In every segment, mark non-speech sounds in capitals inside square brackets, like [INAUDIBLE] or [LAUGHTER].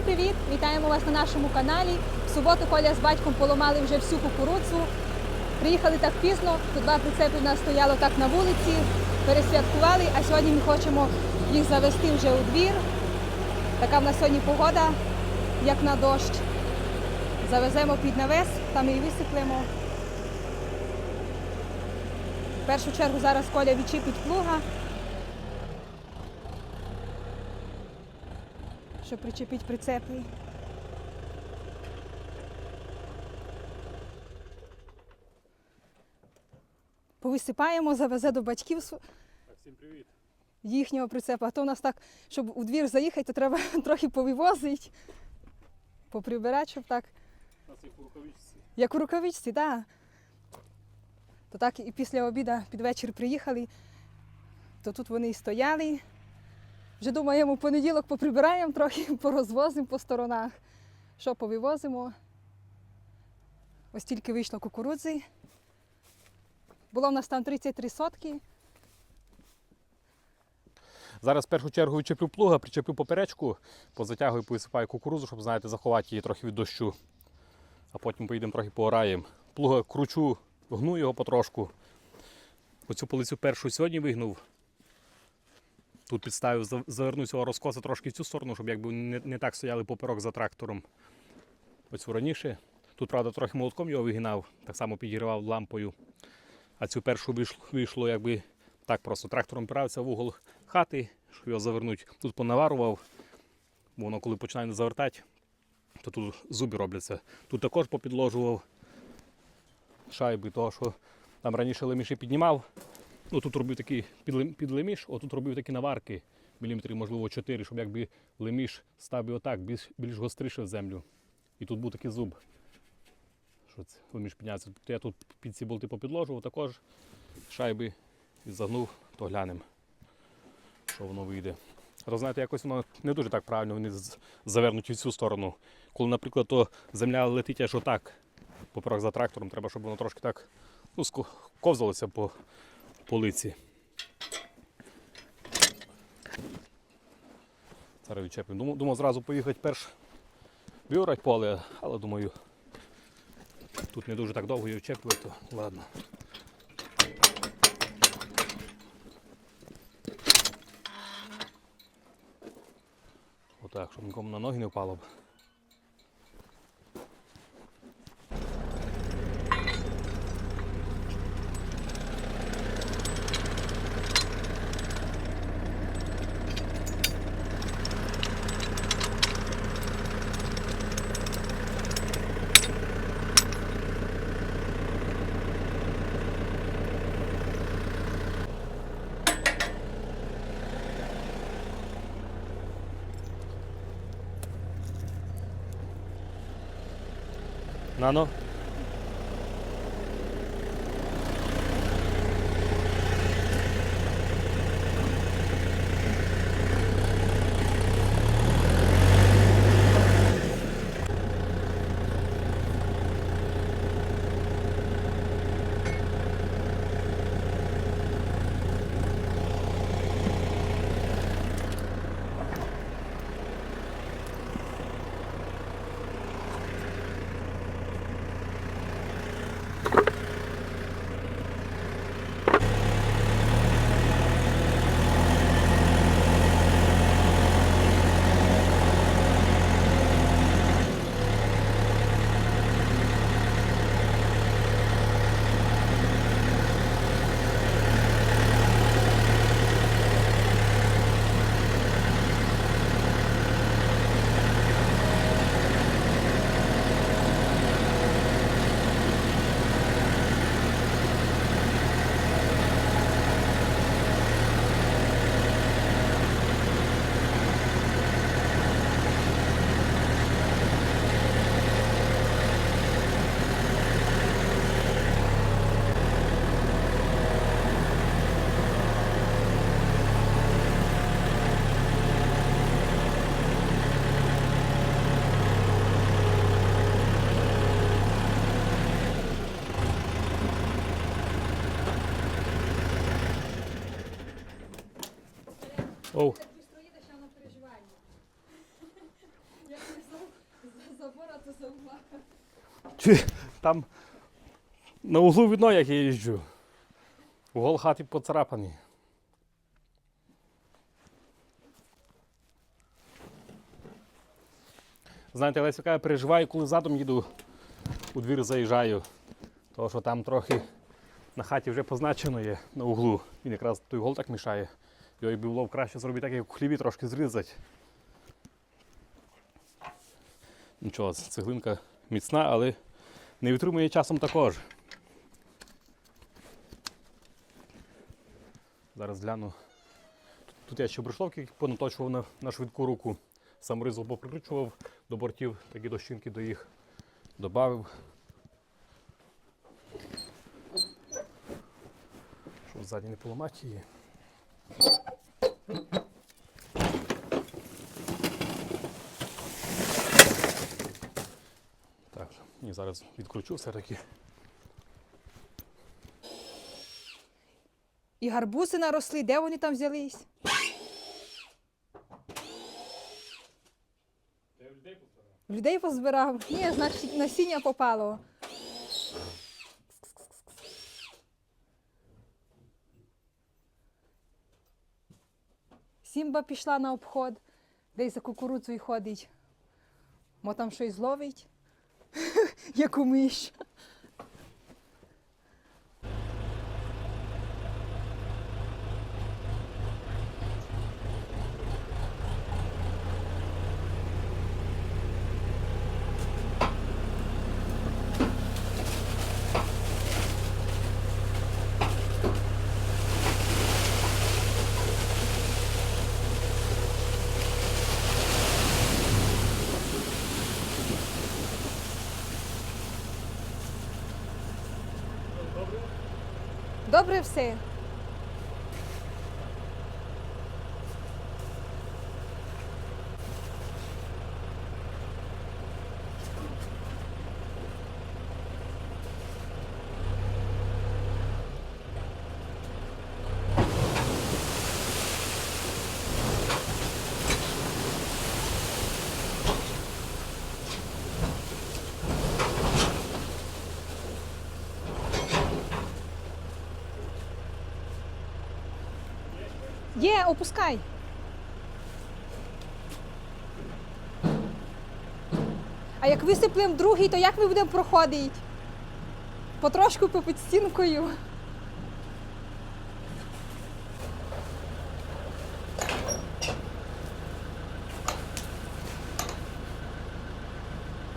Всім привіт! Вітаємо вас на нашому каналі. В суботу Коля з батьком поламали вже всю кукурудзу. Приїхали так пізно, тут два прицепи в нас стояло так на вулиці, пересвяткували, а сьогодні ми хочемо їх завести вже у двір. Така в нас сьогодні погода, як на дощ. Завеземо під навес, там і висиплемо. В першу чергу зараз Коля відчіпить плуга. Щоб причепити прицепи. Повисипаємо, завезе до батьків всім привіт. їхнього прицепа. А то у нас так, щоб у двір заїхати, то треба [LAUGHS] трохи повивозити, поприбирати, щоб так, У нас їх у рукавичці. як у рукавичці, так. То так і після обіду під вечір приїхали, то тут вони і стояли. Вже думаємо, в понеділок поприбираємо трохи, [LAUGHS] порозвозимо по сторонах. Що повивозимо? Ось тільки вийшло кукурудзи. Було в нас там 33 сотки. Зараз в першу чергу відчеплю плуга, причеплю поперечку, позатягую, повисипаю кукурузу, щоб, знаєте, заховати її трохи від дощу. А потім поїдемо трохи поораємо. Плуга кручу, гну його потрошку. Оцю полицю першу сьогодні вигнув. Тут підставив, за- завернув цього розкоса трошки в цю сторону, щоб якби не, не так стояли поперек за трактором. Оцю раніше. Тут, правда, трохи молотком його вигинав, так само підігрівав лампою. А цю першу вийшло, вийшло якби так просто. Трактором пирався в угол хати, щоб його завернути. Тут понаварував, бо воно коли починає завертати, то тут зуби робляться. Тут також попідложував шайби, того, що там раніше леміші піднімав. Ну тут робив такий підлем- підлеміш, отут робив такі наварки, міліметрів, можливо, 4, щоб якби леміш став би отак, більш, більш гостріше в землю. І тут був такий зуб. Що це леміш підняється. Я тут під ці болти попідложував також шайби і загнув, то глянемо, що воно вийде. А то знаєте, якось воно не дуже так правильно, вони завернуті в цю сторону. Коли, наприклад, то земля летить аж отак, поперек за трактором, треба, щоб воно трошки так ну, ковзалося по полиці. Зараз відчепимо. Думав, думав зразу поїхати перш виорати поле, але думаю, тут не дуже так довго її відчеплювати, то ладно. Отак, щоб нікому на ноги не впало б. Nano. Оу. то за угла? Чи там на углу видно, як я їжджу. Угол хати поцарапаний. Знаєте, Леся каже, переживаю, коли задом їду, у двір заїжджаю. Тому що там трохи на хаті вже позначено є на углу. Він якраз той угол так мішає. Його би було б краще зробити так, як у хлібі трошки зрізати. Нічого, цеглинка міцна, але не витримує часом також. Зараз гляну. Тут, я ще брушловки понаточував на, на швидку руку. Сам ризл поприкручував до бортів, такі дощинки до їх додав. Щоб ззаді не поламати її. Так, і зараз відкручу все-таки. І гарбузи наросли, де вони там взялись? Людей позбирав. Ні, значить насіння попало. Сімба пішла на обход, десь за кукурудзою ходить. Мо там щось зловить, [LAUGHS] яку миш. Добре все. Є, опускай. А як висиплемо другий, то як ми будемо проходити? Потрошку попід стінкою.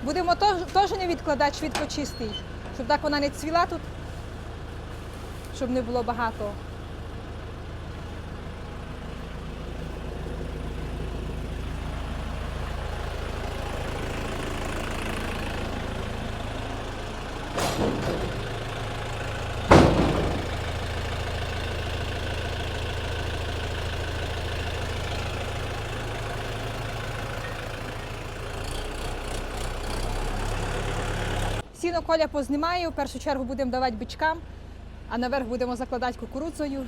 Будемо теж не відкладати, швидко чистий, щоб так вона не цвіла тут, щоб не було багато. Сіно коля познімаю, в першу чергу будемо давати бичкам, а наверх будемо закладати кукурудзою.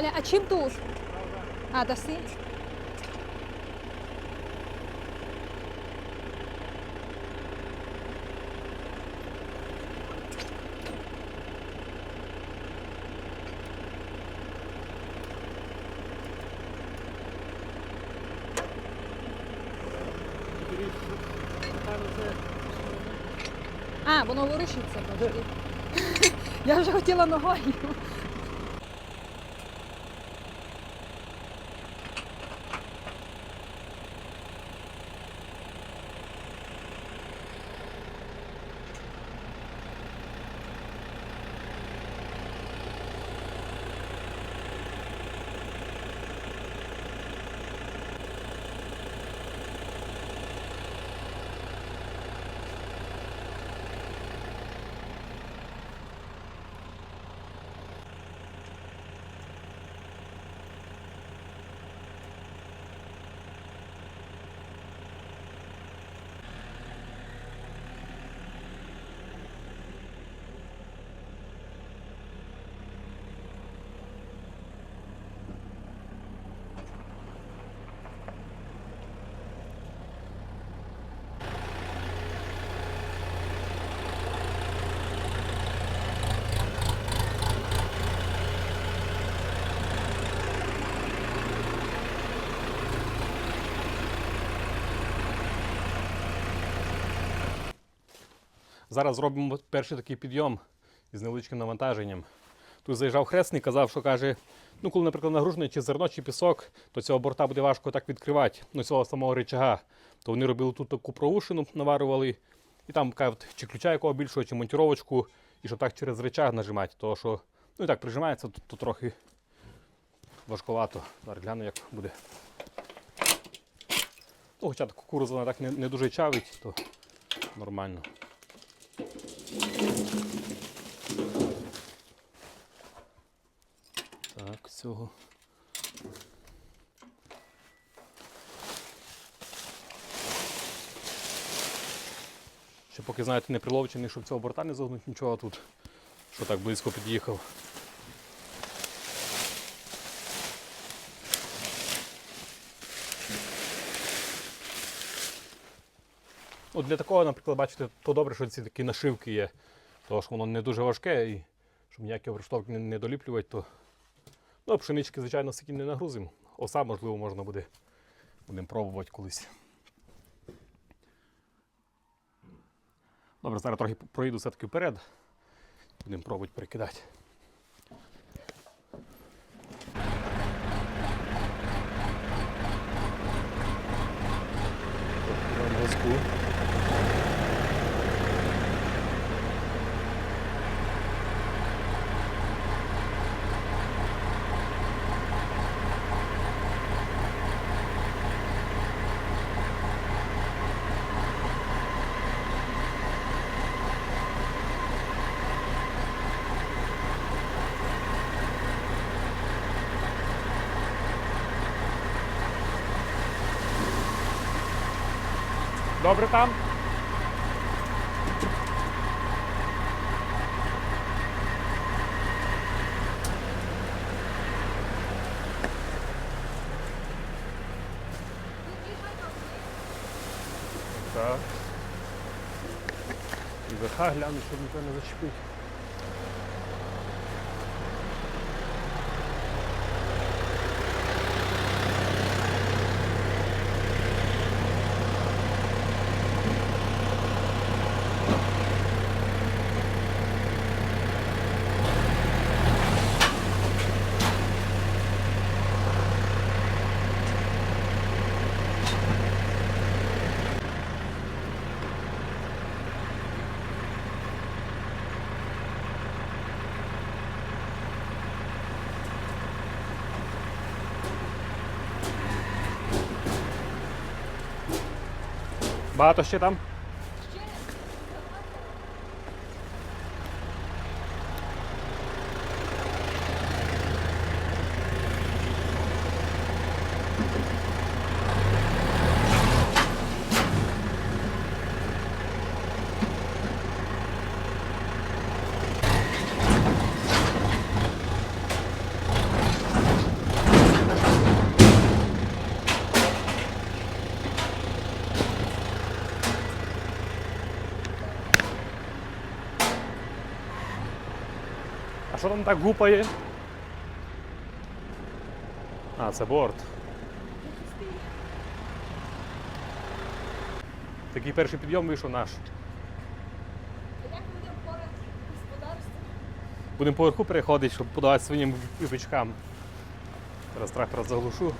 Коля, а чим тут? А, даси? А, воно ворушиться, подожди. [LAUGHS] Я вже хотіла ногою. Зараз зробимо перший такий підйом із невеличким навантаженням. Тут заїжджав хресний, казав, що каже, ну коли, наприклад, нагружений чи зерно, чи пісок, то цього борта буде важко так відкривати, ну цього самого речага. То вони робили тут таку проушину, наварювали, і там кажуть, чи ключа якого більшого, чи монтіровочку, і щоб так через речаг нажимати, тому що ну і так прижимається, то, то трохи важковато. Зараз гляну, як буде. Ну, хоча так кукурудза вона так не, не дуже чавить, то нормально. Так, цього. Ще поки, знаєте, не приловчений, щоб цього борта не загнуть нічого тут, що так близько під'їхав. От для такого, наприклад, бачите, то добре, що ці такі нашивки є, тому що воно не дуже важке і щоб ніякі обрештовки не, не доліплювати, то ну, пшенички, звичайно, стільки не нагрузимо. Оса, можливо, можна буде будемо пробувати колись. Добре, зараз трохи проїду все-таки вперед. Будемо пробувати перекидати. На Добре там? Так. І верха гляну, щоб ніхто не зачепив. Багато ще там? Що там так гупає? А, це борт. Такий перший підйом вийшов наш. Як будемо поряд господарство? Будемо поверху переходити, щоб подавати своїм випічкам. Зараз трактора заглушу.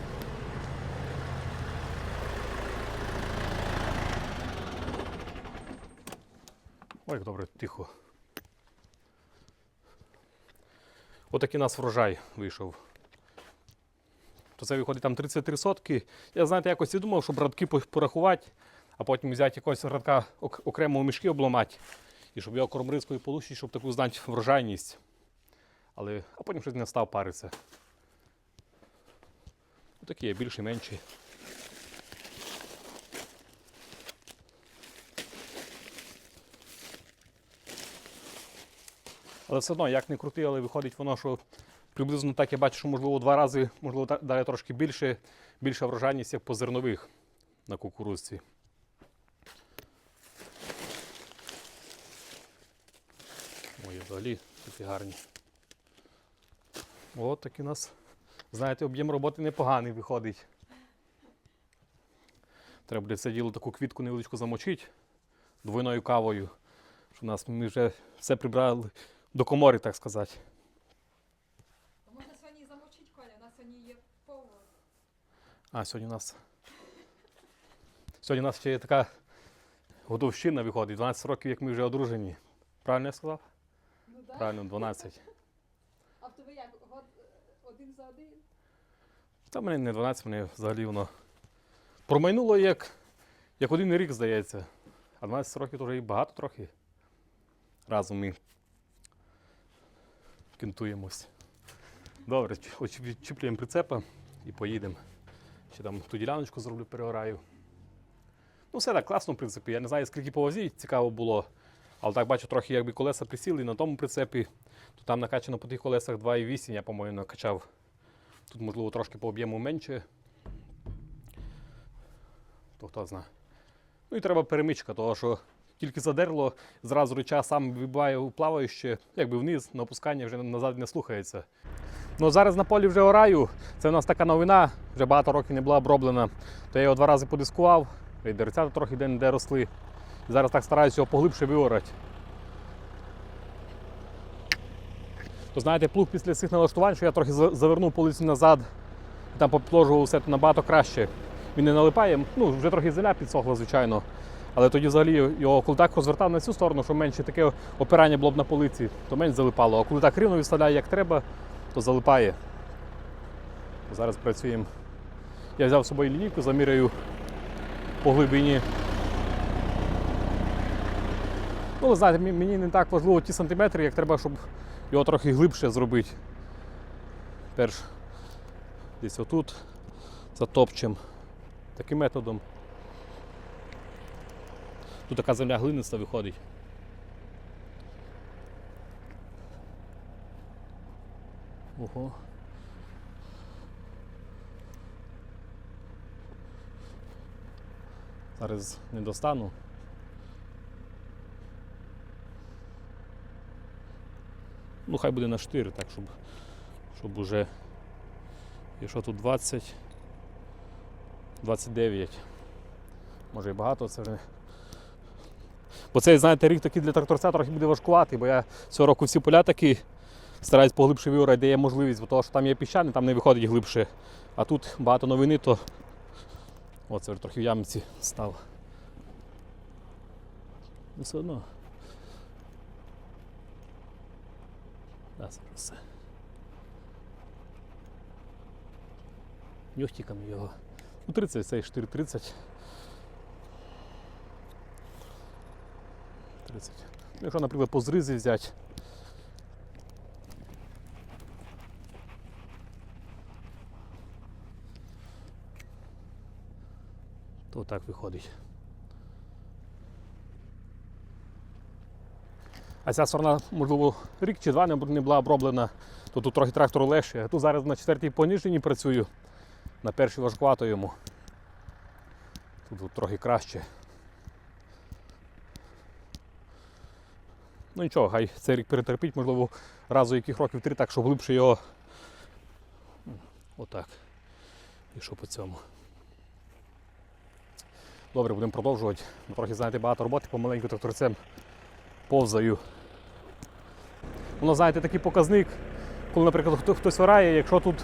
Ой, як добре, тихо. Отакий у нас врожай вийшов. То це виходить там 33 сотки. Я знаєте, якось і думав, щоб радки порахувати, а потім взяти якогось радка окремо в мішки обламати. І щоб його кормризкою полущити, щоб таку знати врожайність. Але, а потім щось не став паритися. Такі є більші, менші. Але все одно, як не крути, але виходить воно, що приблизно так я бачу, що можливо два рази, можливо, далі трошки більше, більша врожайність як по зернових на кукурудзці. Ой, взагалі такі гарні. От такий у нас, знаєте, об'єм роботи непоганий виходить. Треба буде це діло таку квітку невеличку замочити двойною кавою. Що нас ми вже все прибрали до комори, так сказати. Можна сьогодні замовчити, Коля, у нас сьогодні є повод. А, сьогодні у нас. Сьогодні у нас ще є така годовщина виходить. 12 років, як ми вже одружені. Правильно я сказав? Ну так. Правильно, 12. А в тебе як? Год один за один? Та мене не 12, мене взагалі воно промайнуло як, як один рік, здається. А 12 років то вже і багато трохи. Разом ми кентуємось. Добре, відчіплюємо прицепа і поїдемо. Ще там ту діляночку зроблю, перегораю. Ну, все так класно, в принципі. Я не знаю, скільки по вазі цікаво було. Але так бачу, трохи якби колеса присіли на тому прицепі, то там накачано по тих колесах 2,8, я, по-моєму, накачав. Тут, можливо, трошки по об'єму менше. То хто знає. Ну і треба перемичка, того що тільки задерло, зразу реча сам вибиває у плаваюче, якби вниз, на опускання вже назад не слухається. Ну зараз на полі вже ораю. Це у нас така новина, вже багато років не була оброблена. То я його два рази подискував, і деревцята трохи де-не-де росли. І зараз так стараюся його поглибше виорати. То знаєте, плуг після цих налаштувань, що я трохи завернув полицю назад, і там попложував все набагато краще. Він не налипає, ну вже трохи земля підсохла, звичайно. Але тоді взагалі його коли так розвертав на цю сторону, що менше таке опирання було б на полиці, то менш залипало. А коли так рівно відставляє, як треба, то залипає. Зараз працюємо. Я взяв з собою лінійку, заміряю по глибині. Ну, ви знаєте, мені не так важливо ті сантиметри, як треба, щоб його трохи глибше зробити. Перш десь отут затопчем таким методом. Тут така земля глиниста виходить. Ого. Зараз не достану. Ну, хай буде на 4, так, щоб, щоб уже. Якщо тут 20, 29. Може і багато, це вже. Бо цей, знаєте, рік такий для тракторця трохи буде важкуватий, бо я цього року всі поля такі стараюсь поглибше виорати, де є можливість, бо того, що там є піщани, там не виходить глибше. А тут багато новини, то оце вже трохи в ямці став. Ну, все одно. Да, все. Нюхтиками його. Ну, 30, це 4,30. 30. Ну, Якщо, наприклад, по зризі взяти. То так виходить. А ця сторона, можливо, рік чи два не була оброблена, то тут трохи трактор легше. А тут зараз на четвертій поніженні працюю, на першій важкувато йому. Тут, тут трохи краще. Ну нічого, хай цей рік перетерпіть, можливо, разу яких років три, так щоб глибше його. Отак. І що по цьому. Добре, будемо продовжувати. Трохи, знаєте, багато роботи помаленьку тракторцем повзаю. Воно, знаєте, такий показник, коли, наприклад, хто, хтось орає, якщо тут,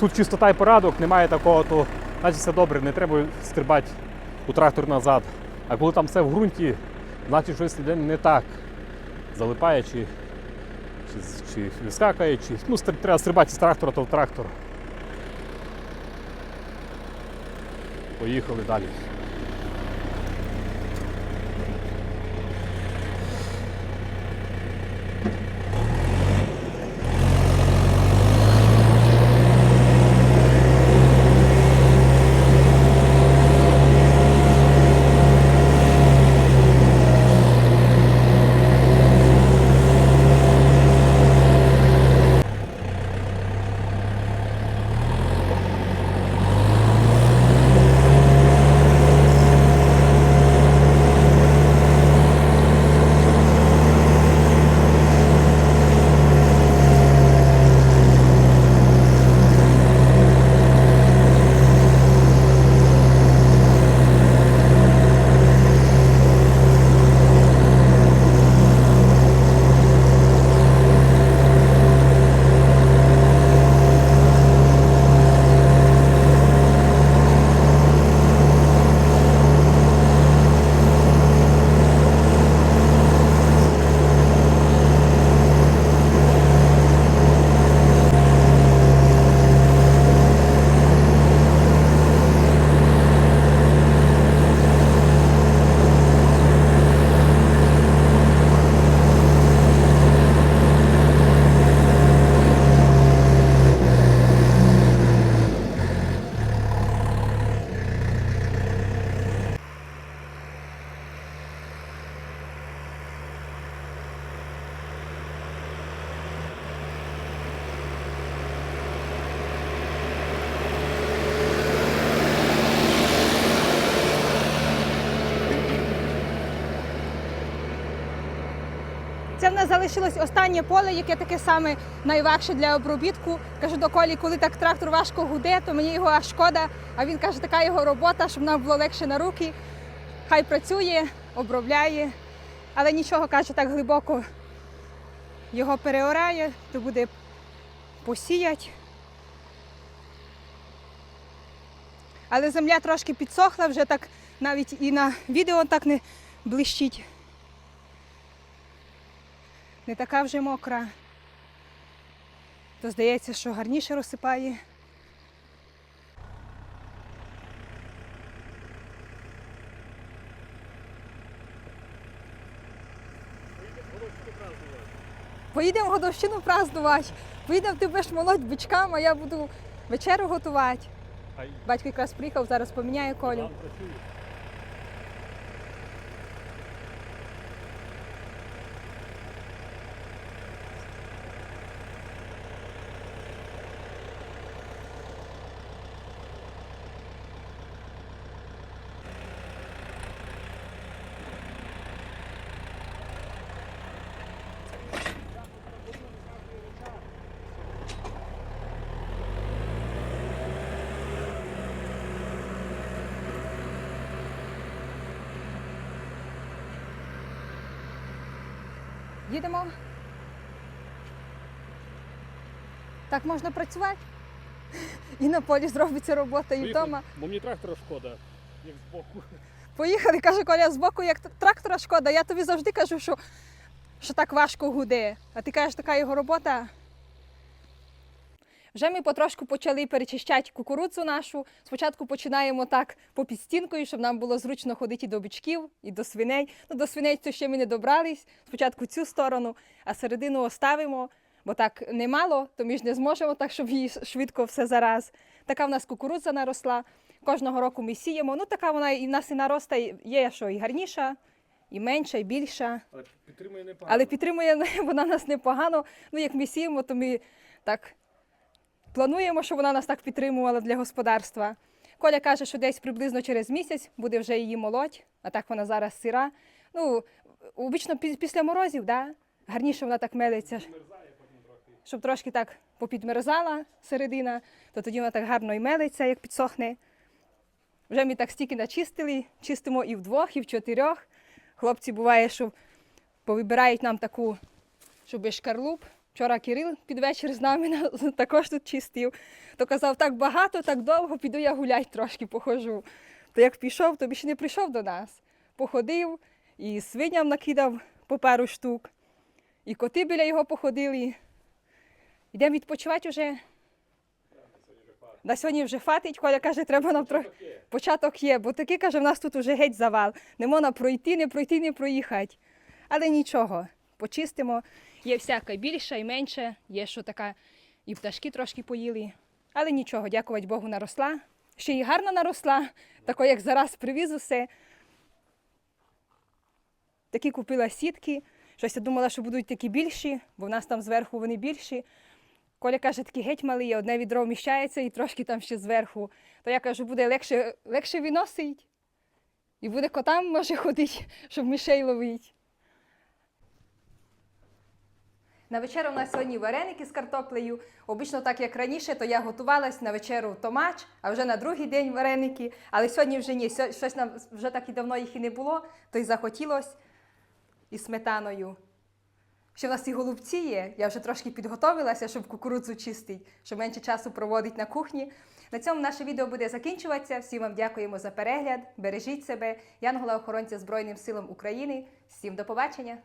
тут чистота і порядок, немає такого, то значить все добре, не треба стрибати у трактор назад. А коли там все в ґрунті, значить щось не так. Залипає чи, чи, чи вискакає, чи ну, треба стрибати з трактора, то в трактор. Поїхали далі. Нас залишилось останнє поле, яке таке саме найважче для обробітку. Кажу до Колі, коли так трактор важко гуде, то мені його аж шкода. А він каже, така його робота, щоб нам було легше на руки. Хай працює, обробляє, але нічого каже так глибоко. Його переорає, то буде посіять. Але земля трошки підсохла, вже так навіть і на відео так не блищить. Не така вже мокра. То здається, що гарніше розсипає. Поїдемо годовщину празднувати. Поїдемо, ти будеш молоть бичкам, а я буду вечерю готувати. Батько якраз приїхав, зараз поміняє колю. Їдемо. Так можна працювати. І на полі зробиться робота, і вдома. Бо мені трактора шкода, як збоку. Поїхали, каже Коля, з боку, як трактора шкода. Я тобі завжди кажу, що, що так важко гуде. А ти кажеш, така його робота. Вже ми потрошку почали перечищати кукурудзу нашу. Спочатку починаємо так по підстінкою, щоб нам було зручно ходити і до бичків, і до свиней. Ну, до свиней то ще ми не добрались. Спочатку цю сторону, а середину оставимо, бо так немало, то ми ж не зможемо так, щоб її швидко все зараз. Така в нас кукурудза наросла. Кожного року ми сіємо. Ну, така вона і в нас і наросте, є, що і гарніша, і менша, і більша. Але підтримує непогано. Але підтримує [LAUGHS] вона нас непогано. Ну, як ми сіємо, то ми так плануємо, щоб вона нас так підтримувала для господарства. Коля каже, що десь приблизно через місяць буде вже її молоть, а так вона зараз сира. Ну, обично після морозів, да? гарніше вона так мелиться. Щоб трошки так попідмерзала середина, то тоді вона так гарно і мелиться, як підсохне. Вже ми так стільки начистили, чистимо і вдвох, і в чотирьох. Хлопці буває, що повибирають нам таку, щоб шкарлуп. Вчора Кирил під вечір з нами [LAUGHS] також тут чистив. То казав, так багато, так довго, піду я гулять трошки похожу. То як пішов, то більше не прийшов до нас. Походив і свиням накидав по пару штук, і коти біля його походили. Йдемо відпочивати вже. На сьогодні вже фатить, Коля каже, треба нам трохи. Початок є, бо такий каже, в нас тут уже геть завал. Не можна пройти, не пройти, не проїхати. Але нічого, почистимо. Є всяка більша і менша, є що така, і пташки трошки поїли. Але нічого, дякувати Богу, наросла. Ще й гарно наросла, тако як зараз привіз усе. Такі купила сітки. Щось я думала, що будуть такі більші, бо в нас там зверху вони більші. Коля каже, такі геть малі, одне відро вміщається і трошки там ще зверху. То я кажу, буде легше, легше виносить. І буде котам може [LAUGHS] ходити, щоб мишей ловити. На вечерю у нас сьогодні вареники з картоплею. Обично, так як раніше, то я готувалась на вечерю томач, а вже на другий день вареники. Але сьогодні вже ні. Щось нам вже так і давно їх і не було, то й захотілось із сметаною. Ще в нас і голубці є. Я вже трошки підготовилася, щоб кукурудзу чистити, щоб менше часу проводить на кухні. На цьому наше відео буде закінчуватися. Всім вам дякуємо за перегляд. Бережіть себе. Янгола охоронця Збройним силам України. Всім до побачення!